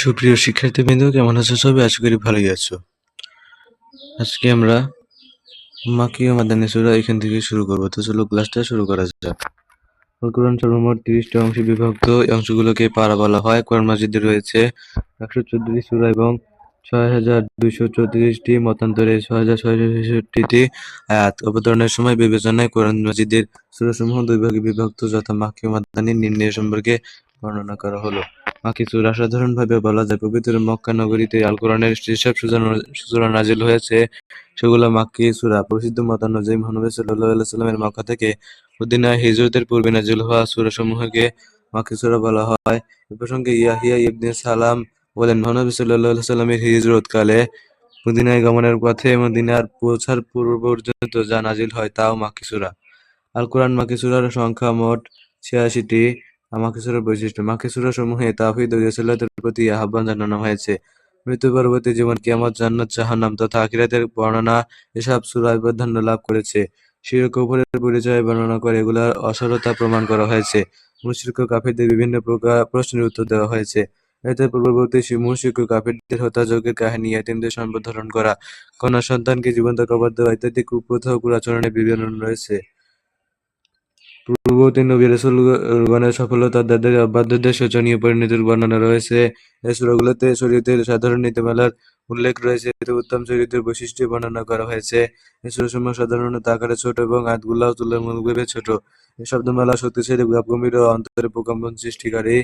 সুপ্রিয় শিক্ষার্থীবৃন্দ, কেমন আছো সবাই? আশা করি ভালোই আছো। আজকে আমরা মাকিয়া মাদানী সূরা এখান থেকে শুরু করব। তো চলো ক্লাসটা শুরু করা যাক। কোরআন সর্বমোট তিরিশটা অংশে বিভক্ত। এই অংশগুলোকে বলা হয়। কোরআন রয়েছে একশো চোদ্দটি সূরা এবং ছয় হাজার দুইশো চৌত্রিশটি মতান্তরে ছয় হাজার ছয়শো আয়াত। অবতরণের সময় বিবেচনায় কোরআন মাজিদের সূরাসমূহ দুই ভাগে বিভক্ত, যথা মাক্কি ও মাদানী নির্ণয় সম্পর্কে বর্ণনা করা হলো। মাক্কি সূরা সাধারণভাবে বলা যায়। পবিত্র মক্কা নগরীতে আল কোরআনের যেসব সূরা নাজিল হয়েছে। সেগুলো মাক্কি সূরা, প্রসিদ্ধ মত অনুযায়ী মহানবী আলাইহি সাল্লামের মক্কা থেকে মদিনায় হিজরতের পূর্বে নাজিল হওয়া সূরাসমূহকে মাক্কি সূরা বলা হয়। এ প্রসঙ্গে ইয়াহিয়া ইবনে সালাম বলেন মহানবী আলাইহি সাল্লামের হিজরতকালে মদিনায় গমনের পথে মদিনার পৌঁছার পূর্ব পর্যন্ত যা নাজিল হয় তাও মাক্কি সূরা। আল কোরআন মাক্কি সূরার সংখ্যা মোট ছিয়াশিটি। মাক্কি সূরার বৈশিষ্ট্য। মাক্কি সূরাসমূহে তাওহীদ ও রিসালাতের প্রতি আহ্বান জানানো হয়েছে। মৃত্যু পরবর্তী জীবন কিয়ামত, জান্নাত, জাহান্নাম তথা আখিরাতের বর্ণনা এসব সূরায় প্রাধান্য লাভ করেছে। শিরক উপরের পরিচয় বর্ণনা করে এগুলোর অসরতা প্রমাণ করা হয়েছে। মুশরিক ও কাফিরদের বিভিন্ন প্রকার প্রশ্নের উত্তর দেওয়া হয়েছে। এতে পূর্ববর্তী মুশরিক ও কাফিরদের হত্যাযজ্ঞের কাহিনী এতিমদের সম্পদ ধারণ করা। কন্যা সন্তানকে জীবন্ত কবর দেওয়া ইত্যাদি কুপ্রথা ও কুরাচরণের বিবরণ রয়েছে। পূর্ববর্তী নবী রাসূলগণের সফলতা তাদের অবাধ্যদের শোচনীয় পরিণতির বর্ণনা রয়েছে। সূরাগুলোতে শরীয়তের সাধারণ নীতিমালার উল্লেখ রয়েছে। এতে উত্তম চরিত্রের বৈশিষ্ট্য বর্ণনা করা হয়েছে। এই সূরাসমূহ সাধারণত আকারে ছোট এবং আয়াতগুলোও তুলনামূলকভাবে ছোট। এই শব্দমালা শক্তিশালী গম্ভীর ও অন্তরে প্রকম্পন সৃষ্টিকারী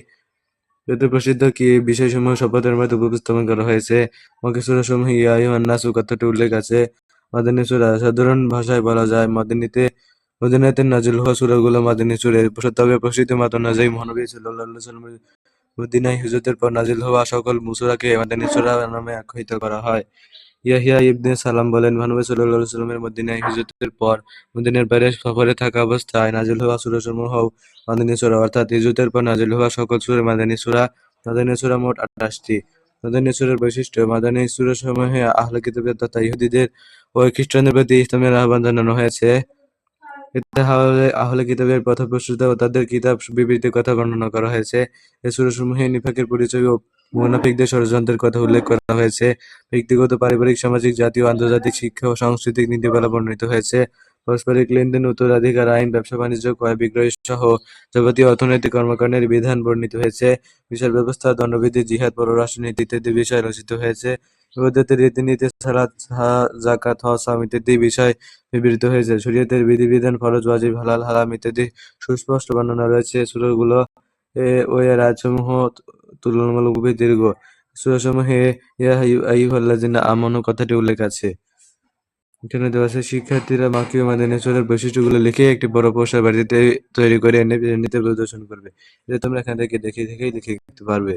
এতে প্রসিদ্ধ কি বিষয়সমূহ শপথের মধ্যে উপস্থাপন করা হয়েছে। মক্কি সূরাসমূহে ইয়া আইয়ুহান কথাটি উল্লেখ আছে। মাদানী সূরা সাধারণ ভাষায় বলা যায়। মাদানীতে মদিনাতে নাজিল হওয়া সূরাগুলো মাদানী সূরা তবে প্রসিদ্ধ মত অনুযায়ী মহানবী সাল্লাল্লাহু আলাইহি ওয়াসাল্লামের পর নাজিল হওয়া সকল সূরাকে মাদানী সূরা নামে আখ্যায়িত করা হয়। ইয়াহিয়া ইবনে সালাম বলেন, মহানবী সাল্লাল্লাহু আলাইহি ওয়াসাল্লামের মদিনায় পর মদিনার বাইরে সফরে থাকা অবস্থায় নাজিল হওয়া সূরাসমূহ মাদানী সূরা অর্থাৎ হিজরতের পর নাজিল হওয়া সকল সূরা মাদানী সূরা মাদানী সূরা মোট আটাশটি মাদানী সূরার বৈশিষ্ট্য, মাদানী সূরাসমূহে আহলে কিতাবের তথা ইহুদিদের ও খ্রিস্টানদের প্রতি ইসলামের আহ্বান জানানো হয়েছে। এতে আহলে কিতাবের পথভ্রষ্টতা ও তাদের কিতাব বিবৃতির কথা বর্ণনা করা হয়েছে। এ সূরাসমূহে নিফাকের পরিচয় ও মুনাফিকদের ষড়যন্ত্রের কথা উল্লেখ করা হয়েছে। ব্যক্তিগত, পারিবারিক, সামাজিক, জাতীয়, আন্তর্জাতিক শিক্ষা ও সাংস্কৃতিক নীতিমালা বর্ণিত হয়েছে। পারস্পরিক লেনদেন, উত্তরাধিকার, আইন, ব্যবসা, বাণিজ্য, ক্রয় বিক্রয় সহ যাবতীয় অর্থনৈতিক কর্মকাণ্ডের বিধান বর্ণিত হয়েছে। বিচার ব্যবস্থা, দণ্ডবিধি, জিহাদ পররাষ্ট্রনীতি ইত্যাদি বিষয় রচিত হয়েছে। ইবাদতের রীতিনীতি সালাত জাকাত হজ ইত্যাদি বিষয় বিবৃত হয়েছে। শরীয়তের বিধিবিধান ফরজ, ওয়াজিব, হালাল, হারাম ইত্যাদি সুস্পষ্ট বর্ণনা রয়েছে। সূরাগুলো ও এর তুলনামূলকভাবে দীর্ঘ। কথাটি উল্লেখ আছে। এখানে দেওয়া আছে, শিক্ষার্থীরা মাকি ও মাদানী বৈশিষ্ট্যগুলো লিখে একটি বড় পোস্টার বাড়িতে তৈরি করে এনে এমনিতে প্রদর্শন করবে। এটা তোমরা এখান থেকে দেখে, দেখেই লিখে পারবে।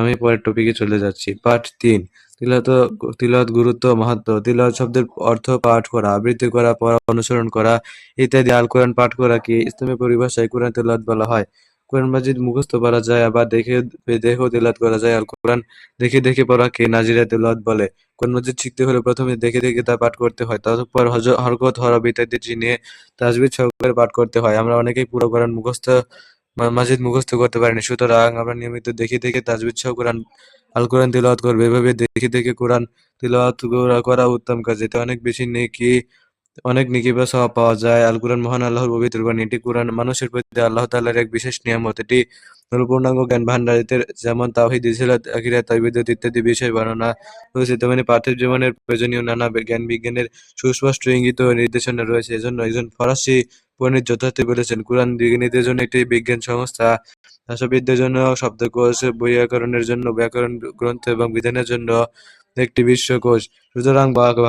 আমি পরের টপিকে চলে যাচ্ছি। পাঠ তিন, তিলাওয়াত তিলাওয়াত গুরুত্ব মাহাত্ম্য। তিলাওয়াত শব্দের অর্থ পাঠ করা, আবৃত্তি করা, পড়া, অনুসরণ করা ইত্যাদি। আল কোরআন পাঠ করা কি ইসলামের পরিভাষায় কোরআন তেলাওয়াত বলা হয়? কোরআন মাজিদ মুখস্থ করা যায় আবার দেখে, দেখেও তেলাওয়াত করা যায়। আল কোরআন দেখে দেখে পড়াকে নাজিরা তেলাওয়াত বলে? কোরআন মাজিদ শিখতে হলে প্রথমে দেখে দেখে তা পাঠ করতে হয়। তারপর হরকত হরব ইত্যাদি চিনিয়ে তাজবিদ সহকারে পাঠ করতে হয়। আমরা অনেকেই পুরো কোরআন মুখস্থ মাজিদ মুখস্থ করতে পারেনি। সুতরাং আমরা নিয়মিত দেখে দেখে তাজবিদ সহ কোরআন আল কোরআন তিলাওয়াত করবে। এভাবে দেখে দেখে কোরআন তিলাওয়াত করা উত্তম কাজ। এতে অনেক বেশি নেকি, অনেক নেকি বা সওয়াব পাওয়া যায়। আল কোরআন মহান আল্লাহর পবিত্র বাণী। এটি কোরআন মানুষের প্রতি আল্লাহ তাআলার এক বিশেষ নিয়ামত। এটি পূর্ণাঙ্গ জ্ঞান ভান্ডারিতে যেমন তাহিদ ইসলাত আকিরা, তাইবিদত ইত্যাদি বিষয় বর্ণনা রয়েছে তেমনি পার্থিব জীবনের প্রয়োজনীয় নানা জ্ঞান বিজ্ঞানের সুস্পষ্ট ইঙ্গিত ও নির্দেশনা রয়েছে। এজন্য একজন ফরাসি পণ্ডিত যথার্থ বলেছেন কোরআন বিজ্ঞানীদের জন্য একটি বিজ্ঞান সংস্থা। ভাষাবিদদের জন্য শব্দকোষ বৈয়াকরণের জন্য ব্যাকরণ গ্রন্থ এবং বিধানের জন্য একটি বিশ্বকোষ। সুতরাং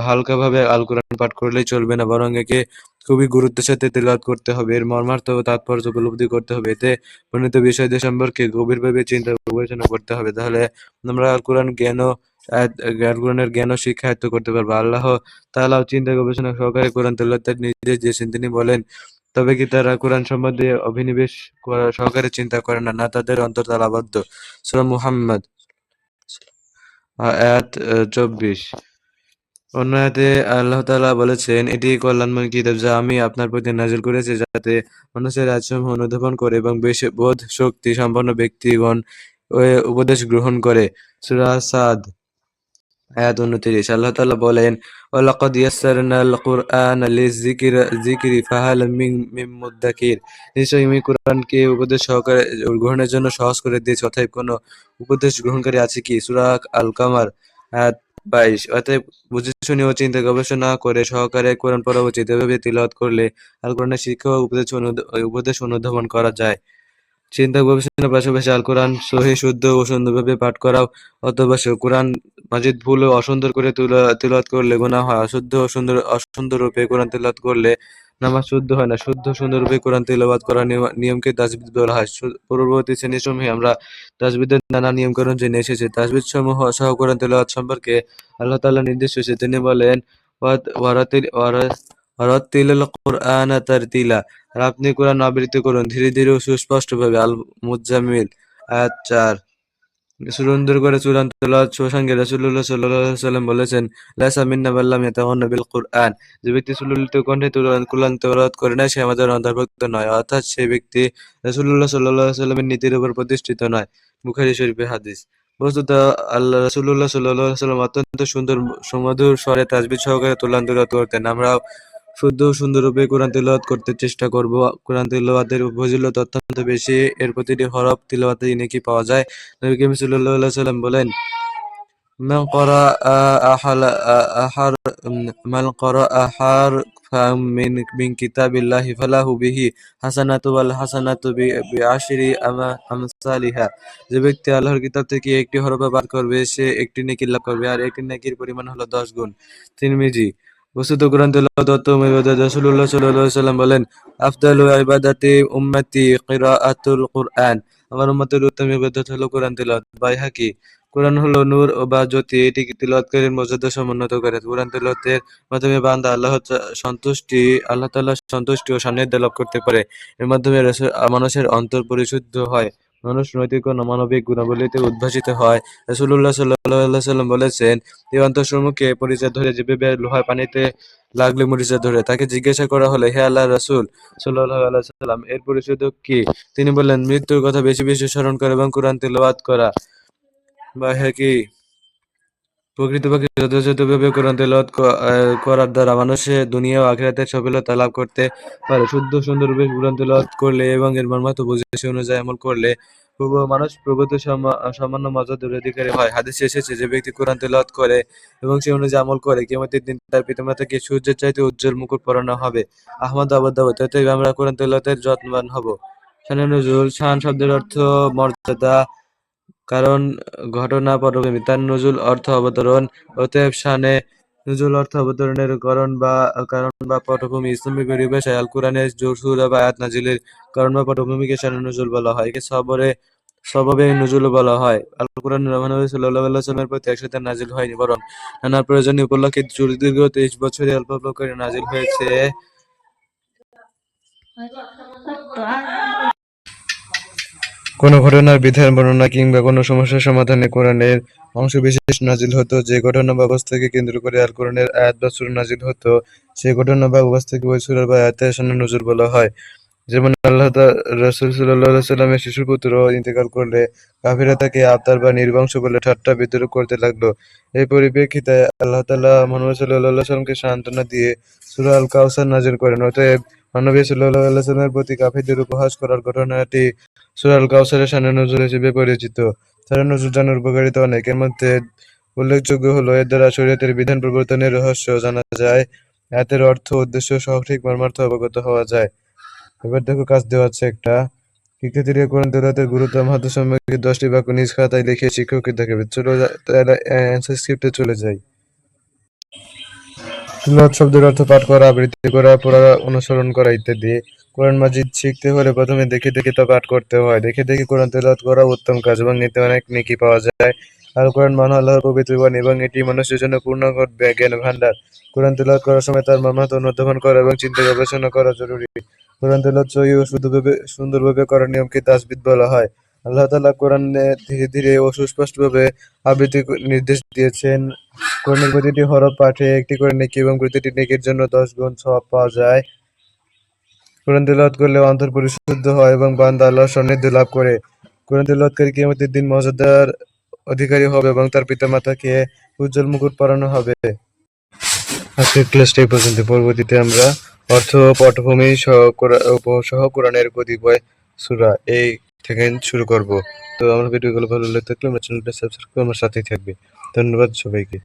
হালকাভাবে আল কোরআন পাঠ করলেই চলবে না, বরং একে খুবই গুরুত্বের সাথে তেলাওয়াত করতে হবে। এর মর্মার্থ ও তাৎপর্য উপলব্ধি করতে হবে। এতে বর্ণিত বিষয়দের সম্পর্কে গভীরভাবে চিন্তা বিবেচনা করতে হবে। তাহলে আমরা আল কোরআন জ্ঞান কোরআনের জ্ঞান ও শিক্ষা করতে পারব। আল্লাহ তাআলাও চিন্তা গবেষণা সহকারে কোরআন তেলাওয়াত নিজে দিয়েছেন। তিনি বলেন, তবে কি তারা কোরআন সম্বন্ধে অভিনিবেশ করা সহকারে চিন্তা করে না? না, তাদের অন্তর তালাবদ্ধ। সূরা মুহাম্মদ। আয়াত চব্বিশ। অন্য আয়াতে আল্লাহ তালা বলেছেন, এটি কল্যাণময় কিতাব যা আমি আপনার প্রতি নাজিল করেছি, যাতে মানুষের আচরণ অনুধাবন করে এবং বেশ বোধ শক্তি সম্পন্ন ব্যক্তিগণ উপদেশ গ্রহণ করে। সুরা সাদ আয়াত উনত্রিশ আল্লাহ তাআলা বলেন ইয়াসসারনাল কুরআনা ফাহাল মিন আমি কোরআনকে উপদেশ সহকারে, গ্রহণের জন্য সহজ করে দিয়েছি, অতএব কোনো উপদেশ গ্রহণকারী আছে কি? সূরা আল কামার আয়াত বাইশ। অতএব বুঝে শুনে ও চিন্তা গবেষণা করে সহকারে কোরআন পড়া উচিত এভাবে তিলাওয়াত করলে আল কোরআনের শিক্ষা উপদেশ উপদেশ অনুধাবন করা যায়। চিন্তা গবেষণার পাশাপাশি আল কোরআন সহি, শুদ্ধ ও সুন্দরভাবে পাঠ করা অথবা কোরআন মাজিদ ভুল ও অসুন্দর করে তুলা- করলে গুনাহ হয়। অশুদ্ধ ও সুন্দর অসুন্দর রূপে কোরআন তিলাওয়াত করলে নামাজ শুদ্ধ হয় না। শুদ্ধ সুন্দর রূপে কোরআন তিলাওয়াত করার নিয়মকে তাজবিদ বলা হয়। পূর্ববর্তী পূর্ববর্তী শ্রেণীসমূহে আমরা তাজবিদের নানা নিয়মকানুন জেনে এসেছি। তাজবিদ সমূহ সহ কোরআন তিলাওয়াত সম্পর্কে আল্লাহ তাআলা নির্দেশ হয়েছে তিনি বলেন ওয়ারাতিল- ওয়ারা- ওয়ারাত্তিলিল কুরআনা তারতিলা। আর আপনি কোরআন আবৃত্তি করুন। ধীরে ধীরে ও সুস্পষ্টভাবে। আল মুজামিল আয়াত চার। সুন্দর করে চূড়ান্ত প্রসঙ্গে রাসূলুল্লাহ সাল্লাল্লাহু আলাইহি বলেছেন, লাইসা মিন্না মান লাম বিল কুরআন। যে ব্যক্তি সুললিত কণ্ঠে তুলান কুরআন তেলাওয়াত করে না সে আমাদের অন্তর্ভুক্ত নয়। অর্থাৎ সেই ব্যক্তি রাসূলুল্লাহ সাল্লাল্লাহু আলাইহি ওয়াসাল্লামের নীতির উপর প্রতিষ্ঠিত নয়। বুখারী শরীফের হাদিস। বস্তুত আল্লাহ রাসূলুল্লাহ সাল্লাল্লাহু আলাইহি ওয়াসাল্লাম অত্যন্ত সুন্দর, সুমধুর স্বরে তাসবিহ সহকারে তুলান তেলাওয়াত করতেন। আমরাও শুদ্ধ ও সুন্দররূপে কোরআন তিলাওয়াত করতে চেষ্টা করব। কোরআন তিলাওয়াতের ফজিলত অত্যন্ত বেশি। এর প্রতিটি হরফ তিলাওয়াতেই নেকি পাওয়া যায়। নবী করিম সাল্লাল্লাহু আলাইহি সাল্লাম বলেন: "মান ক্বারা আহাল আহার মান ক্বারা আহার, ফাম, মিন মিন কিতাবিল্লাহি ফালাহু বিহি হাসানাতু ওয়াল হাসানাতু বি বিআশরি আমসালিহা যে ব্যক্তি আল্লাহর কিতাব থেকে একটি হরফ পাঠ করবে, সে একটি নেকি লাভ করবে, আর একটি নেকির পরিমাণ হলো 10 গুণ তিরমিজি বস্তুত তেলাওয়াত উত্তম রাসূলুল্লাহ সাল্লাম বলেন, আফদালু ইবাদাতি উম্মতি কিরাআতুল কুরআন। আমার উম্মতের উত্তম ইবাদত হলো কোরআন তেলাওয়াত। বাইহাকি কোরআন হলো নূর ও বা জ্যোতি। এটি তিলাওয়াতকারীর মর্যাদা সমুন্নত করে? কোরআন তেলাওয়াতের মাধ্যমে বান্দা আল্লাহ সন্তুষ্টি, আল্লাহ তাআলার সন্তুষ্টি ও সান্নিধ্য লাভ করতে পারে। এর মাধ্যমে মানুষের অন্তর পরিশুদ্ধ হয়। মানুষ নৈতিক ও মানবিক গুণাবলীতে উদ্ভাসিত হয়। রাসূলুল্লাহ সাল্লাল্লাহু আলাইহি সাল্লাম বলেছেন এই সম্মুখে পরিচয় ধরে যেভাবে লোহার পানিতে লাগলে মরিচা ধরে, তাকে জিজ্ঞাসা করা হলো, হে আল্লাহ রাসূল আলাইহি সাল্লাম এর পরিশোধক কি? তিনি বললেন, মৃত্যুর কথা বেশি বেশি স্মরণ করা এবং কোরআন তেলাওয়াত করা বাইহাকি প্রকৃতপক্ষে যথাযথভাবে কোরআন করার দ্বারা দুনিয়া ও সফলতা লাভ করতে পারে। শুদ্ধ কোরআন করলে এবং এর বুঝে অনুযায়ী আমল করলে মানুষ সামান্য মর্যাদার অধিকারী হয়। হাদিসে এসেছে যে ব্যক্তি কোরআন তেলাওয়াত করে এবং সে অনুযায়ী আমল করে, কিয়ামতের দিন তার পিতামাতাকে সূর্যের চাইতে উজ্জ্বল মুকুট পরানো হবে। আহমদ আবাদ অতএব আমরা কোরআন তেলাওয়াতের যত্নবান হব। শান শব্দের অর্থ মর্যাদা কারণ ঘটনা পটভূমি তার নজুল অর্থ অবতরণ, অতএব শানে নজুল অর্থ অবতরণের কারণ বা কারণ বা পটভূমি ইসলামী পরিভাষায় আল কোরআনের সূরা বা আয়াত নাজিলের কারণ বা পটভূমিকে শানে নজুল বলা হয়। একে সবরে, সবাবে নজুল বলা হয়। আল কোরআন আলাইহি ওয়াসাল্লামের প্রতি একসাথে নাজিল হয়নি, বরং নানা প্রয়োজনীয় উপলক্ষে দীর্ঘ তেইশ বছরে অল্প অল্প করে নাজিল হয়েছে। কোনো ঘটনার বিধান, বর্ণনা কিংবা কোনো সমস্যার সমাধানে কোরআনের অংশবিশেষ নাজিল হতো, যে ঘটনা বা অবস্থাকে কেন্দ্র করে আল কোরআনের আয়াত বা সূরা নাজিল হতো সেই ঘটনা বা অবস্থাকে ওই সূরা বা আয়াতের সামনে নজর বলা হয়। যেমন আল্লাহ রাসূল সাল্লাল্লাহু সাল্লামের শিশু পুত্র ইন্তেকাল করলে কাফিরা তাকে আবতার বা নির্বংশ বলে ঠাট্টা বিদ্রূপ করতে লাগল। এই পরিপ্রেক্ষিতে আল্লাহ তাআলা মুহাম্মদ আলাইহি সাল্লামকে সান্ত্বনা দিয়ে সূরা আল কাউসার নাজিল করেন। অতএব নবী সাল্লাল্লাহু আলাইহি সাল্লামের প্রতি কাফিরদের উপহাস করার ঘটনাটি সূরা কাউসারের শানে নজুল হিসেবে পরিচিত। শানে নজুল জানার উপকারিতা অনেক এর মধ্যে উল্লেখযোগ্য হলো, এর দ্বারা শরীয়তের বিধান প্রবর্তনের রহস্য জানা যায় আয়াতের অর্থ উদ্দেশ্য সঠিক মর্মার্থ অবগত হওয়া যায়। এবার দেখো কাজ দেওয়া আছে একটা। শিক্ষার্থীরা কোরআন তেলাওয়াতের গুরুত্ব মাহাত্ম সম্পর্কে দশটি বাক্য নিজ খাতায় লিখে শিক্ষককে দেখাবে। চলো অ্যান্সার স্ক্রিপ্টে চলে যাই। তিলাওয়াত শব্দের অর্থ পাঠ করা, আবৃত্তি করা, পড়া, অনুসরণ করা ইত্যাদি। কোরআন মাজিদ শিখতে হলে প্রথমে দেখে দেখে তা পাঠ করতে হয়। দেখে দেখে কোরআন তেলাওয়াত করা উত্তম কাজ এবং এতে অনেক নেকি পাওয়া যায়। আল কোরআন মানে আল্লাহর পবিত্র বাণী এবং এটি মানুষের জন্য পূর্ণাঙ্গ জ্ঞান ভান্ডার কোরআন তেলাওয়াত করার সময় তার মর্মার্থ অনুধাবন করা এবং চিন্তা গবেষণা করা জরুরি। কোরআন তেলাওয়াত সহি ও শুদ্ধভাবে সুন্দরভাবে করার নিয়মকে তাসবিদ বলা হয়। আল্লাহ তাআলা কোরআনে ধীরে ধীরে ও সুস্পষ্টভাবে আবৃত্তি নির্দেশ দিয়েছেন। কোরআনের প্রতিটি হরফ পাঠে একটি করে নেকি এবং প্রতিটি নেকির জন্য দশ গুণ সওয়াব পাওয়া যায়। কোরআন তেলাওয়াত করলে অন্তর পরিশুদ্ধ হয় এবং বান্দা আল্লাহর সান্নিধ্য লাভ করে। কোরআন তেলাওয়াতকারী কিয়ামতের দিন মর্যাদার অধিকারী হবে এবং তার পিতামাতাকে উজ্জ্বল মুকুট পরানো হবে। আজকের ক্লাসটা এই পর্যন্ত। পরবর্তীতে আমরা অর্থ পটভূমি সহ সহ কোরআনের কতিপয় সূরা এই থেকে শুরু করব। তো আমার ভিডিওগুলো ভালো লাগলে থাকলে আমার চ্যানেলটা সাবস্ক্রাইব করে আমার সাথেই থাকবে। ধন্যবাদ সবাইকে।